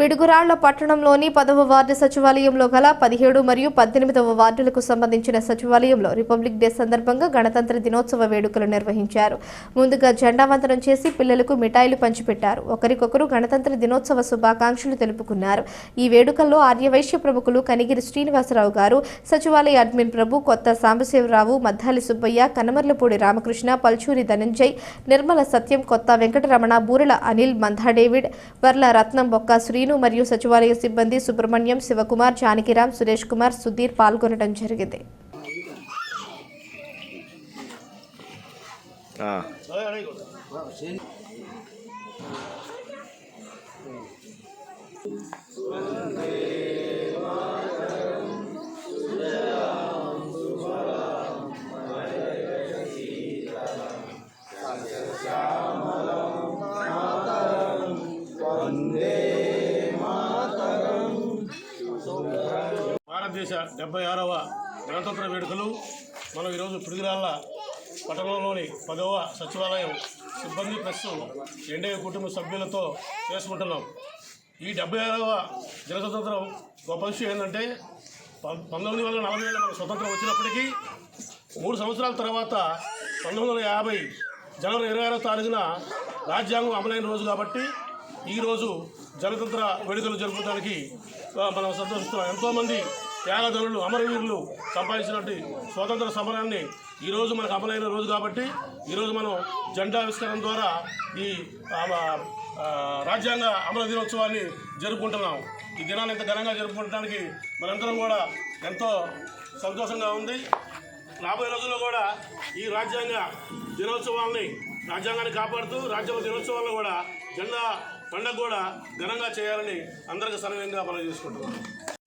పిడుగురాళ్ళ పట్టణంలోని పదవ వార్డు సచివాలయంలో గల పదిహేడు మరియు పద్దెనిమిదవ వార్డులకు సంబంధించిన సచివాలయంలో రిపబ్లిక్ డే సందర్భంగా గణతంత్ర దినోత్సవ వేడుకలు నిర్వహించారు. ముందుగా జెండావందనం చేసి పిల్లలకు మిఠాయిలు పంచిపెట్టారు. ఒకరికొకరు గణతంత్ర దినోత్సవ శుభాకాంక్షలు తెలుపుకున్నారు. ఈ వేడుకల్లో ఆర్యవైశ్య ప్రముఖులు కనిగిరి శ్రీనివాసరావు గారు సచివాలయ అడ్మిన్ ప్రభు కొత్త సాంబశివరావు మద్దాలి సుబ్బయ్య కనమర్లపూడి రామకృష్ణ పల్చూరి ధనంజయ్ నిర్మల సత్యం కొత్త వెంకటరమణ బూరెల అనిల్ మంధా డేవిడ్ వర్ల రత్నం బొక్క శ్రీను మరియు సచివాలయ సిబ్బంది సుబ్రహ్మణ్యం శివకుమార్ జానకిరామ్ సురేష్ కుమార్ సుధీర్ పాల్గొనడం జరిగింది. ఆ, భారతదేశ డెబ్బై ఆరవ గణతంత్ర వేడుకలు. మనం ఈరోజు పిడుగురాళ్ళ పట్టణంలోని పదవ సచివాలయం సిబ్బంది ప్లస్ ఎన్డీఏ కుటుంబ సభ్యులతో చేసుకుంటున్నాం. ఈ డెబ్బై ఆరవ గణతంత్రం గొప్ప విషయం ఏంటంటే పంతొమ్మిది వందల నలభై ఏళ్ళ మన స్వతంత్రం వచ్చినప్పటికీ మూడు సంవత్సరాల తర్వాత పంతొమ్మిది వందల యాభై జనవరి ఇరవై ఆరో తారీఖున రాజ్యాంగం అమలైన రోజు కాబట్టి ఈరోజు జనతంత్ర వేడుకలు జరుపుకోవడానికి మనం సంతోషిస్తున్నాం. ఎంతోమంది త్యాగధనులు అమరవీరులు సంపాదించినటువంటి స్వాతంత్ర సమరాన్ని ఈరోజు మనకు అమలైన రోజు కాబట్టి ఈరోజు మనం జెండావిష్కరణ ద్వారా ఈ రాజ్యాంగ అమర దినోత్సవాన్ని జరుపుకుంటున్నాం. ఈ దినాన్ని ఎంత ఘనంగా జరుపుకోవడానికి మనందరం కూడా ఎంతో సంతోషంగా ఉంది. రాబోయే రోజుల్లో కూడా ఈ రాజ్యాంగ దినోత్సవాల్ని రాజ్యాంగాన్ని కాపాడుతూ రాజ్యాంగ దినోత్సవాలను కూడా జెండా పండగ కూడా ఘనంగా చేయాలని అందరికీ సన్నిహితంగా మనం చేసుకుంటున్నాం.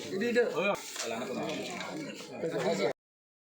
సచివాలయం సిబ్బంది. చిన్న ముక్క పెడుతున్నా అన్న ఒక నిమిషం కర్ణాటక